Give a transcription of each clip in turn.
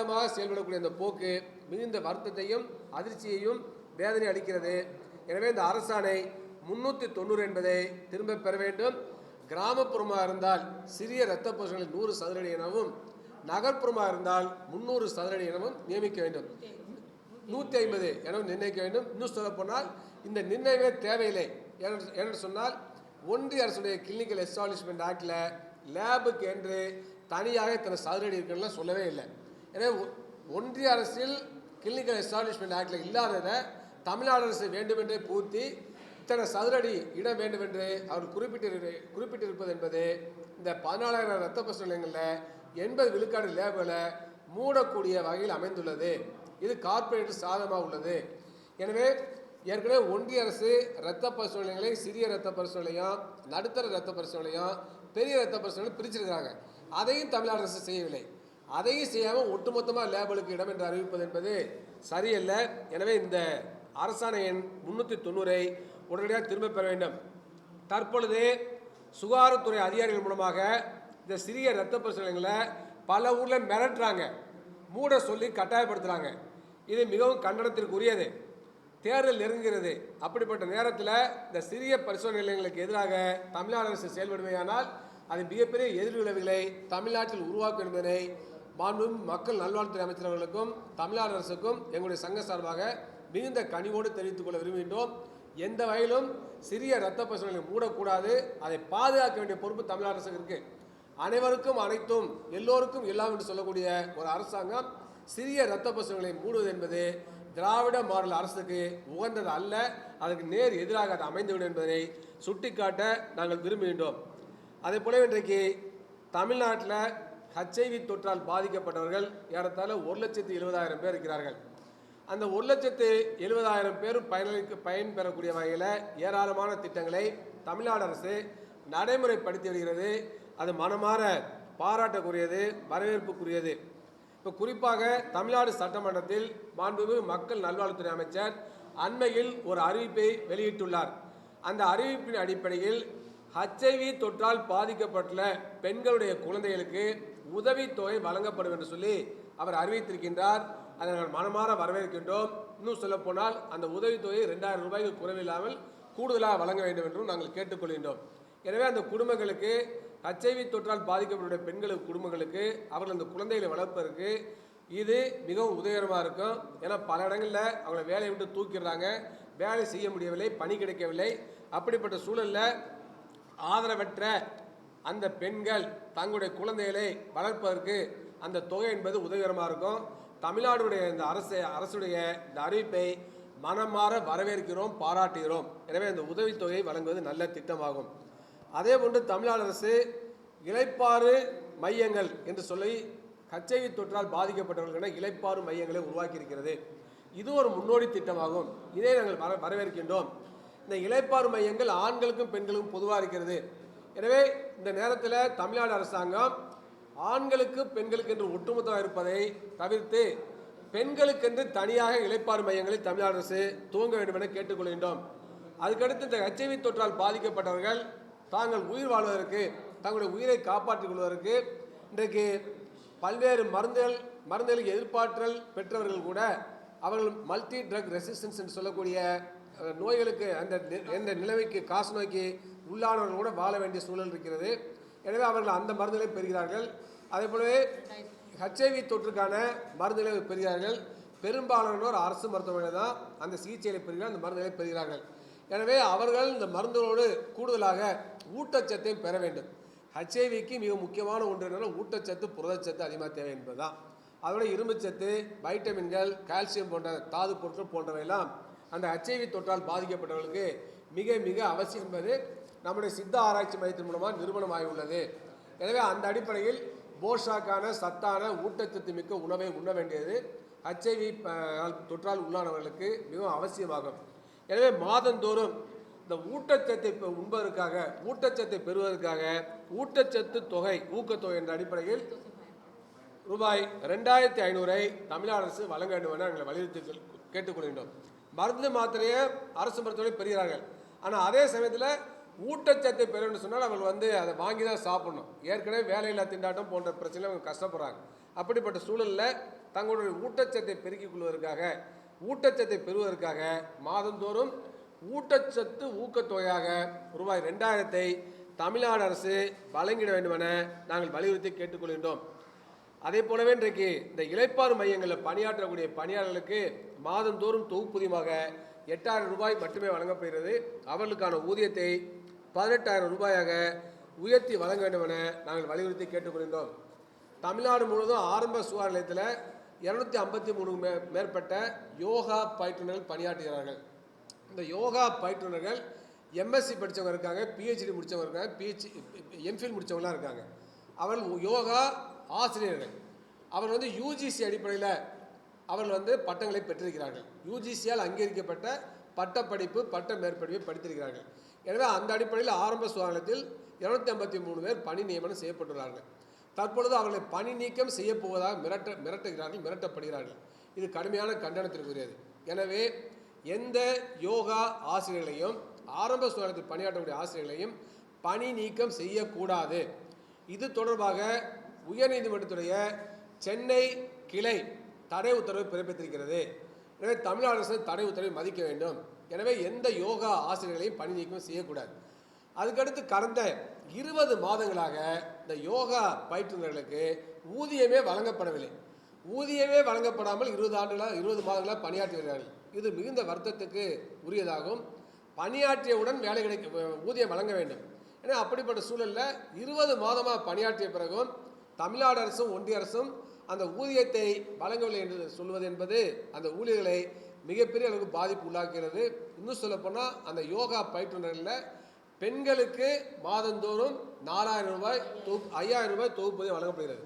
சாதகமாக செயல்படக்கூடிய இந்த போக்கு மிகுந்த வருத்தத்தையும் அதிர்ச்சியையும் வேதனை அளிக்கிறது. எனவே இந்த அரசாணை முன்னூற்றி தொண்ணூறு என்பதை திரும்ப பெற வேண்டும். கிராமப்புறமாக இருந்தால் சிறிய இரத்த பரிசோதனை நூறு சதுரடி எனவும் நகர்ப்புறமாக இருந்தால் முந்நூறு சதுரடி எனவும் நியமிக்க வேண்டும். நூற்றி ஐம்பது எனவும் நிர்ணயிக்க வேண்டும். இன்னும் சொல்ல போனால் இந்த நிர்ணயமே தேவையில்லை. ஏனென்று சொன்னால் ஒன்றிய அரசுடைய கிளினிக்கல் எஸ்டாப்ளிஷ்மெண்ட் ஆக்டில் லேபுக்கு என்று தனியாக இத்தனை சதுரடி இருக்குன்னு சொல்லவே இல்லை. எனவே ஒ- ஒன்றிய அரசில் கிளினிக்கல் எஸ்டாப்ளிஷ்மெண்ட் ஆக்டில் இல்லாததை தமிழ்நாடு அரசு வேண்டுமென்றே பூர்த்தி இத்தனை சதுரடி இடம் வேண்டும் என்று அவர் குறிப்பிட்டிரு குறிப்பிட்டிருப்பது என்பது இந்த பதினாலாயிரம் ரத்த பசு நிலையங்களில் எண்பது விழுக்காடு லேபுகளை மூடக்கூடிய வகையில் அமைந்துள்ளது. இது கார்ப்பரேட் சாதகமாக உள்ளது. எனவே ஏற்கனவே ஒன்றிய அரசு இரத்த பரிசோதனைகளை சிறிய இரத்த பரிசோதனையும் நடுத்தர இரத்த பரிசோதனையும் பெரிய இரத்த பரிசோதனை பிரிச்சிருக்கிறாங்க. அதையும் தமிழ்நாடு அரசு செய்யவில்லை. அதையும் செய்யாமல் ஒட்டுமொத்தமாக லேபலுக்கு இடம் என்று அறிவிப்பது என்பது சரியல்ல. எனவே இந்த அரசாணை எண் முன்னூற்றி தொண்ணூறை உடனடியாக திரும்பப் பெற வேண்டும். தற்பொழுது சுகாதாரத்துறை அதிகாரிகள் மூலமாக இந்த சிறிய இரத்த பரிசோதனைகளை பல ஊரில் மிரட்டுறாங்க. மூட சொல்லி கட்டாயப்படுத்துகிறாங்க இது மிகவும் கண்டனத்திற்குரியது. தேர்தல் நெருங்குகிறது. அப்படிப்பட்ட நேரத்தில் இந்த சிறிய பரிசோதனை நிலையங்களுக்கு எதிராக தமிழ்நாடு அரசு செயல்படுமையானால் அது மிகப்பெரிய எதிர்விளைவுகளை தமிழ்நாட்டில் உருவாக்கும் என்பதனை மாண்பும் மக்கள் நல்வாழ்வுத்துறை அமைச்சர் அவர்களுக்கும் தமிழ்நாடு அரசுக்கும் எங்களுடைய சங்க சார்பாக மிகுந்த கனிவோடு தெரிவித்துக் கொள்ள விரும்புகின்றோம். எந்த வகையிலும் சிறிய இரத்த பரிசோதனை மூடக்கூடாது. அதை பாதுகாக்க வேண்டிய பொறுப்பு தமிழ்நாடு அரசுக்கு இருக்குது அனைவருக்கும் அனைத்தும் எல்லோருக்கும் எல்லாம் என்று சொல்லக்கூடிய ஒரு அரசாங்கம் சிறிய இரத்த பரிசோதனைகளை மூடுவது என்பது திராவிட மாடல் அரசுக்கு உகந்தது அல்ல. அதற்கு நேர் எதிராக அது அமைந்துவிடும் என்பதை சுட்டிக்காட்ட நாங்கள் விரும்புகின்றோம். அதே போல இன்றைக்கு தமிழ்நாட்டில் ஹச்ஐவி தொற்றால் பாதிக்கப்பட்டவர்கள் ஏறத்தாழ ஒரு லட்சத்து எழுபதாயிரம் பேர் இருக்கிறார்கள். அந்த ஒரு லட்சத்து எழுபதாயிரம் பேரும் பயனளிக்க பயன் பெறக்கூடிய வகையில் ஏராளமான திட்டங்களை தமிழ்நாடு அரசு நடைமுறைப்படுத்தி வருகிறது. அது மனமாற பாராட்டக்கூடியது வரவேற்புக்குரியது. இப்போ குறிப்பாக தமிழ்நாடு சட்டமன்றத்தில் மாண்புமிகு மக்கள் நல்வாழ்வுத்துறை அமைச்சர் அண்மையில் ஒரு அறிவிப்பை வெளியிட்டுள்ளார். அந்த அறிவிப்பின் அடிப்படையில் ஹச்ஐவி தொற்றால் பாதிக்கப்பட்ட பெண்களுடைய குழந்தைகளுக்கு உதவித்தொகை வழங்கப்படும் என்று சொல்லி அவர் அறிவித்திருக்கின்றார். அதை நாங்கள் மனமாற வரவேற்கின்றோம். இன்னும் சொல்லப்போனால் அந்த உதவித்தொகை ரெண்டாயிரம் ரூபாய்க்கு குறைவில்லாமல் கூடுதலாக வழங்க வேண்டும் என்றும் நாங்கள் கேட்டுக்கொள்கின்றோம். எனவே அந்த குடும்பங்களுக்கு ஹச்ஐவி தொற்றால் பாதிக்கப்பட்ட பெண்களுக்கு குடும்பங்களுக்கு அவர்கள் அந்த குழந்தைகளை வளர்ப்பதற்கு இது மிகவும் உதவிகரமாக இருக்கும். ஏன்னா பல இடங்களில் அவங்கள வேலையை விட்டு தூக்கிடுறாங்க. வேலை செய்ய முடியவில்லை பணி கிடைக்கவில்லை. அப்படிப்பட்ட சூழலில் ஆதரவற்ற அந்த பெண்கள் தங்களுடைய குழந்தைகளை வளர்ப்பதற்கு அந்த தொகை என்பது உதவிகரமாக இருக்கும். தமிழ்நாடுடைய இந்த அரசு அரசுடைய இந்த அறிவிப்பை மனமாற வரவேற்கிறோம் பாராட்டுகிறோம். எனவே இந்த உதவித்தொகை வழங்குவது நல்ல திட்டமாகும். அதே போன்று தமிழ்நாடு அரசு இழைப்பாறு மையங்கள் என்று சொல்லி கச்சை தொற்றால் பாதிக்கப்பட்டவர்களுக்கான இளைப்பாறு மையங்களை உருவாக்கியிருக்கிறது. இது ஒரு முன்னோடி திட்டமாகும். இதை நாங்கள் வர வரவேற்கின்றோம். இந்த இளைப்பாறு மையங்கள் ஆண்களுக்கும் பெண்களுக்கும் பொதுவாக இருக்கிறது. எனவே இந்த நேரத்தில் தமிழ்நாடு அரசாங்கம் ஆண்களுக்கு பெண்களுக்கு என்று ஒட்டுமொத்தமாக இருப்பதை தவிர்த்து பெண்களுக்கென்று தனியாக இளைப்பாறு மையங்களை தமிழ்நாடு அரசு துவங்க வேண்டும் என கேட்டுக்கொள்கின்றோம். அதுக்கடுத்து இந்த ஹெச்ஐவி தொற்றால் பாதிக்கப்பட்டவர்கள் தாங்கள் உயிர் வாழ்வதற்கு தங்களுடைய உயிரை காப்பாற்றிக் கொள்வதற்கு இன்றைக்கு பல்வேறு மருந்துகள் மருந்துகளுக்கு எதிர்ப்பாற்றல் பெற்றவர்கள் கூட அவர்கள் மல்டி ட்ரக் ரெசிஸ்டன்ஸ் என்று சொல்லக்கூடிய நோய்களுக்கு அந்த எந்த நிலைமைக்கு காசு நோய்க்கு உள்ளானவர்கள் கூட வாழ வேண்டிய சூழல் இருக்கிறது. எனவே அவர்கள் அந்த மருந்துகளை பெறுகிறார்கள். அதே போலவே ஹெச்ஐவி தொற்றுக்கான மருந்துகளை பெறுகிறார்கள். பெரும்பாலானோர் அரசு மருத்துவமனை தான் அந்த சிகிச்சைகளை பெறுகிறார் அந்த மருந்துகளை பெறுகிறார்கள். எனவே அவர்கள் இந்த மருந்துகளோடு கூடுதலாக ஊட்டச்சத்தையும் பெற வேண்டும். ஹெச்ஐவிக்கு மிக முக்கியமான ஒன்று என்னென்னா ஊட்டச்சத்து புரதச்சத்து அதிகமாக தேவை என்பதுதான். அதோட இரும்புச்சத்து வைட்டமின்கள் கால்சியம் போன்ற தாது பொருட்கள் போன்றவையெல்லாம் அந்த ஹச்ஐவி தொற்றால் பாதிக்கப்பட்டவர்களுக்கு மிக மிக அவசியம் என்பது நம்முடைய சித்த ஆராய்ச்சி மையத்தின் மூலமாக நிறுவனம் ஆகியுள்ளது எனவே அந்த அடிப்படையில் போஷாக்கான சத்தான ஊட்டச்சத்து மிக்க உணவை உண்ண வேண்டியது ஹச்ஐவி தொற்றால் உள்ளானவர்களுக்கு மிகவும் அவசியமாகும். எனவே மாதந்தோறும் இந்த ஊட்டச்சத்தை உண்பதற்காக ஊட்டச்சத்தை பெறுவதற்காக ஊட்டச்சத்து தொகை ஊக்கத்தொகை என்ற அடிப்படையில் ரூபாய் ரெண்டாயிரத்தி ஐநூறை தமிழக அரசு வழங்க வேண்டும் என நாங்கள் வலியுறுத்தி கேட்டுக்கொள்கின்றோம் மருந்து மாத்திரையை அரசு மருத்துவமனை பெறுகிறார்கள். ஆனால் அதே சமயத்தில் ஊட்டச்சத்தை பெறணும்னு சொன்னால் அவங்க வந்து அதை வாங்கி தான் சாப்பிடணும். ஏற்கனவே வேலையில்லா திண்டாட்டம் போன்ற பிரச்சனை அவங்க கஷ்டப்படுறாங்க. அப்படிப்பட்ட சூழலில் தங்களுடைய ஊட்டச்சத்தை பெருக்கிக் கொள்வதற்காக ஊட்டச்சத்தை பெறுவதற்காக மாதந்தோறும் ஊட்டச்சத்து ஊக்கத்தொகையாக ரூபாய் ரெண்டாயிரத்தை தமிழ்நாடு அரசு வழங்கிட வேண்டுமென நாங்கள் வலியுறுத்தி கேட்டுக்கொள்கின்றோம். அதே போலவே இன்றைக்கு இந்த இளைப்பாறு மையங்களில் பணியாற்றக்கூடிய பணியாளர்களுக்கு மாதந்தோறும் தொகுப்புதியமாக எட்டாயிரம் ரூபாய் மட்டுமே வழங்கப்படுகிறது. அவர்களுக்கான ஊதியத்தை பதினெட்டாயிரம் ரூபாயாக உயர்த்தி வழங்க வேண்டும் என நாங்கள் வலியுறுத்தி கேட்டுக்கொள்கின்றோம். தமிழ்நாடு முழுவதும் ஆரம்ப சுகாதார நிலையத்தில் இரநூத்தி ஐம்பத்தி மூணு மே மேற்பட்ட யோகா பயிற்றுனர்கள் பணியாற்றுகிறார்கள். இந்த யோகா பயிற்றுனர்கள் எம்எஸ்சி படித்தவங்க இருக்காங்க பிஹெச்டி முடித்தவங்க இருக்காங்க பிஹெச் எம்ஃபில் முடித்தவங்களாம் இருக்காங்க. அவர்கள் யோகா ஆசிரியர்கள். அவர் வந்து யூஜிசி அடிப்படையில் அவர்கள் வந்து பட்டங்களை பெற்றிருக்கிறார்கள். யூஜிசியால் அங்கீகரிக்கப்பட்ட பட்டப்படிப்பு பட்ட மேற்படிப்பை படித்திருக்கிறார்கள். எனவே அந்த அடிப்படையில் ஆரம்ப சுகாதாரத்தில் இருநூத்தி ஐம்பத்தி மூணு பேர் பணி நியமனம் செய்யப்பட்டுள்ளார்கள். தற்பொழுது அவர்களை பணி நீக்கம் செய்யப்போவதாக மிரட்ட மிரட்டுகிறார்கள் மிரட்டப்படுகிறார்கள். இது கடுமையான கண்டனத்திற்குரியது. எனவே எந்த யோகா ஆசிரியர்களையும் ஆரம்ப சுகாதாரத்தில் பணியாற்றக்கூடிய ஆசிரியர்களையும் பணி நீக்கம் செய்யக்கூடாது. இது தொடர்பாக உயர்நீதிமன்றத்துடைய சென்னை கிளை தடை உத்தரவு பிறப்பித்திருக்கிறது. எனவே தமிழக அரசு தடை உத்தரவை மதிக்க வேண்டும். எனவே எந்த யோகா ஆசிரியர்களையும் பணி நீக்கம் செய்யக்கூடாது. அதுக்கடுத்து கடந்த இருபது மாதங்களாக இந்த யோகா பயிற்றுநர்களுக்கு ஊதியமே வழங்கப்படவில்லை. ஊதியமே வழங்கப்படாமல் இருபது ஆண்டுகளாக இருபது மாதங்களாக பணியாற்றி வருகிறார்கள் இது மிகுந்த வருத்தத்துக்கு உரியதாகும் பணியாற்றியவுடன் வேலை கிடைக்க ஊதியம் வழங்க வேண்டும். ஏன்னா அப்படிப்பட்ட சூழலில் இருபது மாதமாக பணியாற்றிய பிறகும் தமிழ்நாடு அரசும் ஒன்றிய அரசும் அந்த ஊதியத்தை வழங்கவில்லை என்று சொல்வது என்பது அந்த ஊழியர்களை மிகப்பெரிய அளவுக்கு பாதிப்பு உள்ளாக்குகிறது இன்னும் சொல்லப்போனால் அந்த யோகா பயிற்றுனர்களில் பெண்களுக்கு மாதந்தோறும் நாலாயிரம் ரூபாய் தொகு ஐயாயிரம் ரூபாய் தொகுப்பூதியம் வழங்கப்படுகிறது.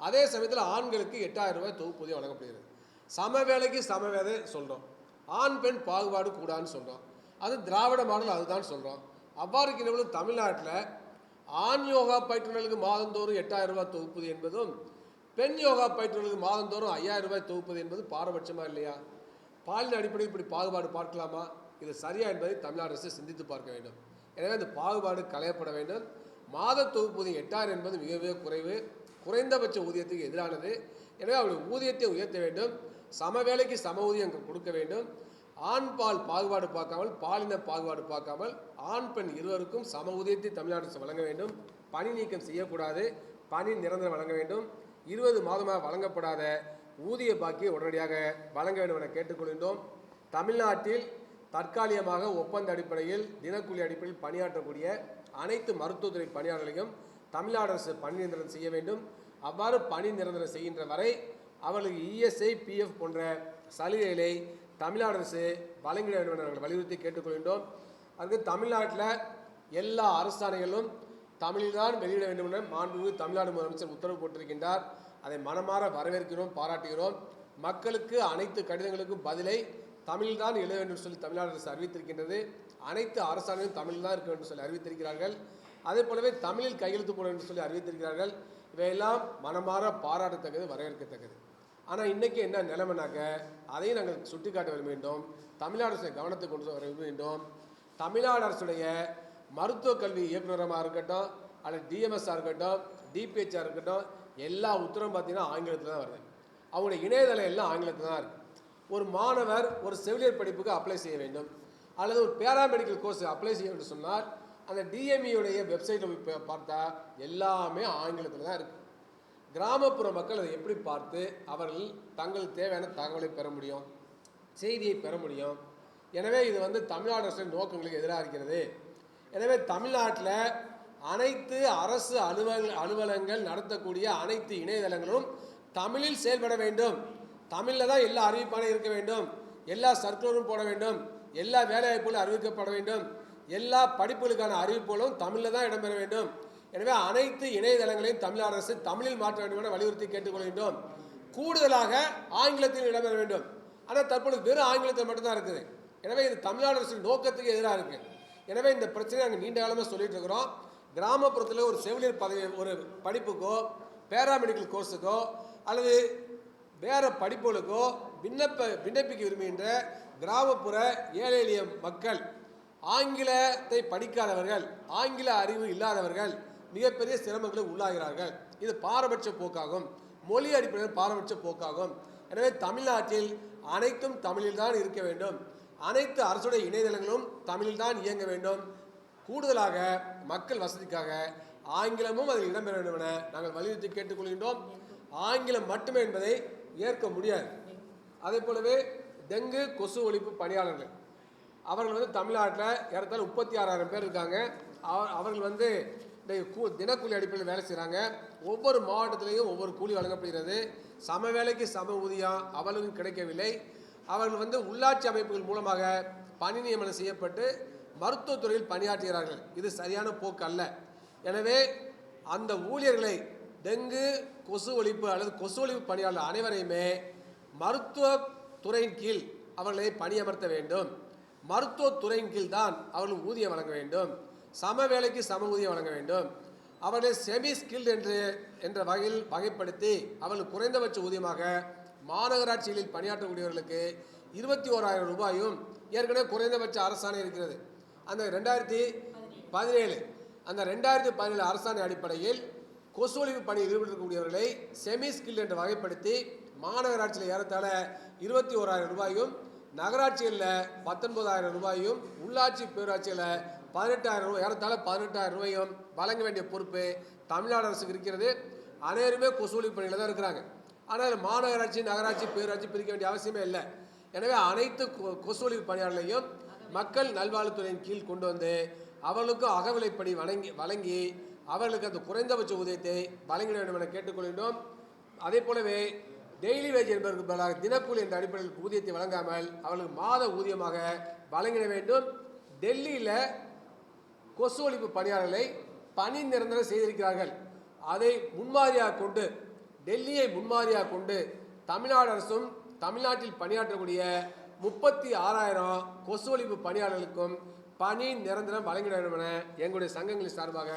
அதே சமயத்தில் ஆண்களுக்கு எட்டாயிரம் ரூபாய் தொகுப்பூதியம் வழங்கப்படுகிறது. சம வேலைக்கு சம வேலை சொல்கிறோம் ஆண் பெண் பாகுபாடு கூடான்னு சொல்கிறோம் அது திராவிட மாடல் அதுதான் சொல்கிறோம் அவ்வாறு இருக்கின்ற தமிழ்நாட்டில் ஆண் யோகா பயிற்றுநர்களுக்கு மாதந்தோறும் எட்டாயிரம் ரூபாய் தொகுப்பது என்பதும் பெண் யோகா பயிற்றுநர்களுக்கு மாதந்தோறும் ஐயாயிரம் ரூபாய் தொகுப்பது என்பது பாரபட்சமாக இல்லையா? பாலின அடிப்படையில் இப்படி பாகுபாடு பார்க்கலாமா? இது சரியா என்பதை தமிழ்நாடு அரசு சிந்தித்து பார்க்க வேண்டும். எனவே அந்த பாகுபாடு களையப்பட வேண்டும். மாத தொகுப்பூதியம் எட்டாயிரம் என்பது மிக மிக குறைவு. குறைந்தபட்ச ஊதியத்துக்கு எதிரானது. எனவே அவருடைய ஊதியத்தை உயர்த்த வேண்டும். சம வேலைக்கு சம ஊதியம் கொடுக்க வேண்டும். ஆண் பால் பாகுபாடு பார்க்காமல் பாலின பாகுபாடு பார்க்காமல் ஆண் பெண் இருவருக்கும் சம ஊதியத்தை தமிழ்நாடு அரசு வழங்க வேண்டும். பணி நீக்கம் செய்யக்கூடாது. பணி நிரந்தரம் வழங்க வேண்டும். இருபது மாதமாக வழங்கப்படாத ஊதிய பாக்கியை உடனடியாக வழங்க வேண்டும் என கேட்டுக்கொள்கின்றோம். தமிழ்நாட்டில் தற்காலிகமாக ஒப்பந்த அடிப்படையில் தினக்கூலி அடிப்படையில் பணியாற்றக்கூடிய அனைத்து மருத்துவத்துறை பணியாளர்களையும் தமிழ்நாடு அரசு பணி நிரந்தரம் செய்ய வேண்டும். அவ்வாறு பணி நிரந்தரம் செய்கின்ற வரை அவர்களுக்கு இஎஸ்ஐ பிஎஃப் போன்ற சலுகைகளை தமிழ்நாடு அரசு வழங்கிட வேண்டும் என நாங்கள் வலியுறுத்தி கேட்டுக்கொள்கின்றோம். அதுக்கு தமிழ்நாட்டில் எல்லா அரசாணைகளும் தமிழில்தான் வெளியிட வேண்டும் என மாண்புமிகு தமிழ்நாடு முதலமைச்சர் உத்தரவு போட்டிருக்கின்றார். அதை மனமாற வரவேற்கிறோம் பாராட்டுகிறோம். மக்களுக்கு அனைத்து கடிதங்களுக்கும் பதிலை தமிழில்தான் எழுத வேண்டும் என்று சொல்லி தமிழ்நாடு அரசு அறிவித்திருக்கின்றது. அனைத்து அரசாணையும் தமிழில் தான் இருக்க வேண்டும் சொல்லி அறிவித்திருக்கிறார்கள். அதே போலவே தமிழில் கையெழுத்து போட வேண்டும் சொல்லி அறிவித்திருக்கிறார்கள். இவையெல்லாம் மனமாற பாராட்டத்தக்கது வரவேற்கத்தக்கது. ஆனால் இன்றைக்கி என்ன நிலைமைனாக்க அதையும் நாங்கள் சுட்டிக்காட்ட வேண்டும் தமிழ்நாடு அரசு கவனத்தை கொண்டு வர வேண்டும் தமிழ்நாடு அரசுடைய மருத்துவ கல்வி இயக்குநரமாக இருக்கட்டும் அல்லது டிஎம்எஸ்ஸாக இருக்கட்டும் டிபிஹெச்ஆர் இருக்கட்டும் எல்லா உத்தரவும் பார்த்தீங்கன்னா ஆங்கிலத்தில் தான் வருது. அவங்களுடைய இணையதளம் எல்லாம் ஆங்கிலத்தில் தான் இருக்குது ஒரு மாணவர் ஒரு செவிலியர் படிப்புக்கு அப்ளை செய்ய வேண்டும். அல்லது ஒரு பேராமெடிக்கல் கோர்ஸ் அப்ளை செய்ய வேண்டும் சொன்னால் அந்த டிஎம்இயுடைய வெப்சைட்டில் போய் பார்த்தா எல்லாமே ஆங்கிலத்தில் தான் இருக்குது கிராமப்புற மக்கள் அதை எப்படி பார்த்து அவர்கள் தங்களுக்கு தேவையான தகவலை பெற முடியும் செய்தியை பெற முடியும்? எனவே இது வந்து தமிழ்நாடு அரசின் நோக்கங்களுக்கு எதிராக இருக்கிறது. எனவே தமிழ்நாட்டில் அனைத்து அரசு அலுவலக அலுவலகங்கள் நடத்தக்கூடிய அனைத்து இணையதளங்களும் தமிழில் செயல்பட வேண்டும். தமிழில் தான் எல்லா அறிவிப்பானும் இருக்க வேண்டும். எல்லா சர்க்குலரும் போட வேண்டும். எல்லா வேலைவாய்ப்புகளும் அறிவிக்கப்பட வேண்டும். எல்லா படிப்புகளுக்கான அறிவிப்புகளும் தமிழில் தான் இடம்பெற வேண்டும். எனவே அனைத்து இணையதளங்களையும் தமிழ் அரசு தமிழில் மாற்ற வேண்டும் என வலியுறுத்தி கேட்டுக்கொள்கின்றோம். கூடுதலாக ஆங்கிலத்தில் இடம்பெற வேண்டும். ஆனால் தற்பொழுது வெறும் ஆங்கிலத்தில் மட்டும்தான் இருக்குது. எனவே இது தமிழ்நாடு அரசின் நோக்கத்துக்கு எதிராக இருக்கு. எனவே இந்த பிரச்சனையை நாங்கள் நீண்ட காலமாக சொல்லிட்டு இருக்கிறோம். கிராமப்புறத்தில் ஒரு செவிலியர் பதவி ஒரு படிப்புக்கோ பேராமெடிக்கல் கோர்ஸுக்கோ அல்லது வேறு படிப்புகளுக்கோ விண்ணப்ப விண்ணப்பிக்க விரும்புகின்ற கிராமப்புற ஏழை எளிய மக்கள் ஆங்கிலத்தை படிக்காதவர்கள் ஆங்கில அறிவு இல்லாதவர்கள் மிகப்பெரிய சிரமங்களுக்கு உள்ளாகிறார்கள். இது பாரபட்ச போக்காகும். மொழி அடிப்படையில் பாரபட்ச போக்காகும். எனவே தமிழ்நாட்டில் அனைத்தும் தமிழில் தான் இருக்க வேண்டும். அனைத்து அரசுடைய இணையதளங்களும் தமிழில் தான் இயங்க வேண்டும். கூடுதலாக மக்கள் வசதிக்காக ஆங்கிலமும் அதில் இடம்பெற வேண்டும் என நாங்கள் வலியுறுத்தி கேட்டுக்கொள்கின்றோம். ஆங்கிலம் மட்டுமே என்பதை ஏற்க முடியாது. அதே போலவே டெங்கு கொசு ஒழிப்பு பணியாளர்கள். அவர்கள் வந்து தமிழ்நாட்டில் ஏறத்தாழ முப்பத்தி ஆறாயிரம் பேர் இருக்காங்க. அவ- அவர்கள் வந்து கூ- தினக்கூலி அடிப்படையில் வேலை செய்கிறாங்க ஒவ்வொரு மாவட்டத்திலையும் ஒவ்வொரு கூலி வழங்கப்படுகிறது. சம வேலைக்கு சம ஊதியம் அவர்களுக்கும் கிடைக்கவில்லை. அவர்கள் வந்து உள்ளாட்சி அமைப்புகள் மூலமாக பணி நியமனம் செய்யப்பட்டு மருத்துவத்துறையில் பணியாற்றுகிறார்கள். இது சரியான போக்கு அல்ல. எனவே அந்த ஊழியர்களை டெங்கு கொசு ஒழிப்பு அல்லது கொசு ஒழிப்பு பணியாளர் அனைவரையுமே மருத்துவ துறையின் கீழ் அவர்களை பணியமர்த்த வேண்டும். மருத்துவத்துறையின் கீழ் தான் அவர்கள் ஊதியம் வழங்க வேண்டும். சம வேலைக்கு சம ஊதியம் வழங்க வேண்டும். அவர்களை செமி ஸ்கில்ட் என்று என்ற வகையில் வகைப்படுத்தி அவர்கள் குறைந்தபட்ச ஊதியமாக மாநகராட்சிகளில் பணியாற்றக்கூடியவர்களுக்கு இருபத்தி ஓராயிரம் ரூபாயும் ஏற்கனவே குறைந்தபட்ச அரசாணை இருக்கிறது. அந்த ரெண்டாயிரத்தி பதினேழு அந்த ரெண்டாயிரத்தி பதினேழு அரசாணை அடிப்படையில் கொசுவழிவு பணியில் ஈடுபட்டிருக்கக்கூடியவர்களை செமி ஸ்கில் என்று வகைப்படுத்தி மாநகராட்சியில் ஏறத்தாழ இருபத்தி ஓராயிரம் ரூபாயும் நகராட்சிகளில் பத்தொன்பதாயிரம் ரூபாயும் உள்ளாட்சி பேராட்சியில் பதினெட்டாயிரம் ரூபாய் ஏறத்தாழ பதினெட்டாயிரம் ரூபாயும் வழங்க வேண்டிய பொறுப்பு தமிழ்நாடு அரசுக்கு இருக்கிறது. அனைவருமே கொசு பணியில் தான் இருக்கிறாங்க. ஆனால் மாநகராட்சி நகராட்சி பேராட்சி பிரிக்க வேண்டிய அவசியமே இல்லை. எனவே அனைத்து கொ- கொசு பணியாளர்களையும் மக்கள் நல்வாழ்வுத்துறையின் கீழ் கொண்டு வந்து அவர்களுக்கும் அகவிலைப்படி வழங்கி வழங்கி அவர்களுக்கு அந்த குறைந்தபட்ச ஊதியத்தை வழங்கிட வேண்டும் என கேட்டுக்கொள்கின்றோம். அதே போலவே டெய்லி வேஜ் என்பதற்கு பதிலாக தினக்கூலி என்ற அடிப்படையில் ஊதியத்தை வழங்காமல் அவர்களுக்கு மாத ஊதியமாக வழங்கிட வேண்டும். டெல்லியில் கொசு ஒழிப்பு பணியாளர்களை பணி நிரந்தரம் செய்திருக்கிறார்கள். அதை முன்மாதிரியாக கொண்டு டெல்லியை முன்மாதிரியாக கொண்டு தமிழ்நாடு அரசும் தமிழ்நாட்டில் பணியாற்றக்கூடிய முப்பத்தி ஆறாயிரம் கொசு ஒழிப்பு பணியாளர்களுக்கும் பணி நிரந்தரம் வழங்கிட வேண்டும் என எங்களுடைய சங்கங்களின் சார்பாக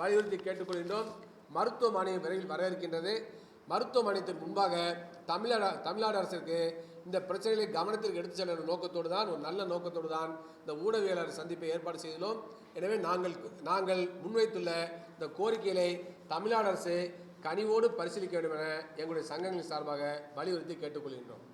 வலியுறுத்தி கேட்டுக்கொள்கின்றோம். மருத்துவமனை விரைவில் வர இருக்கின்றது முன்பாக தமிழ்நாடு தமிழ்நாடு அரசுக்கு இந்த பிரச்சனைகளை கவனத்திற்கு எடுத்து செல்ல நோக்கத்தோடு தான் ஒரு நல்ல நோக்கத்தோடு தான் இந்த ஊடகவியலாளர் சந்திப்பை ஏற்பாடு செய்துள்ளோம். எனவே நாங்கள் நாங்கள் முன்வைத்துள்ள இந்த கோரிக்கைகளை தமிழ்நாடு அரசு கனிவோடு பரிசீலிக்க வேண்டும் என எங்களுடைய சங்கங்களின் சார்பாக வலியுறுத்தி கேட்டுக்கொள்கின்றோம்.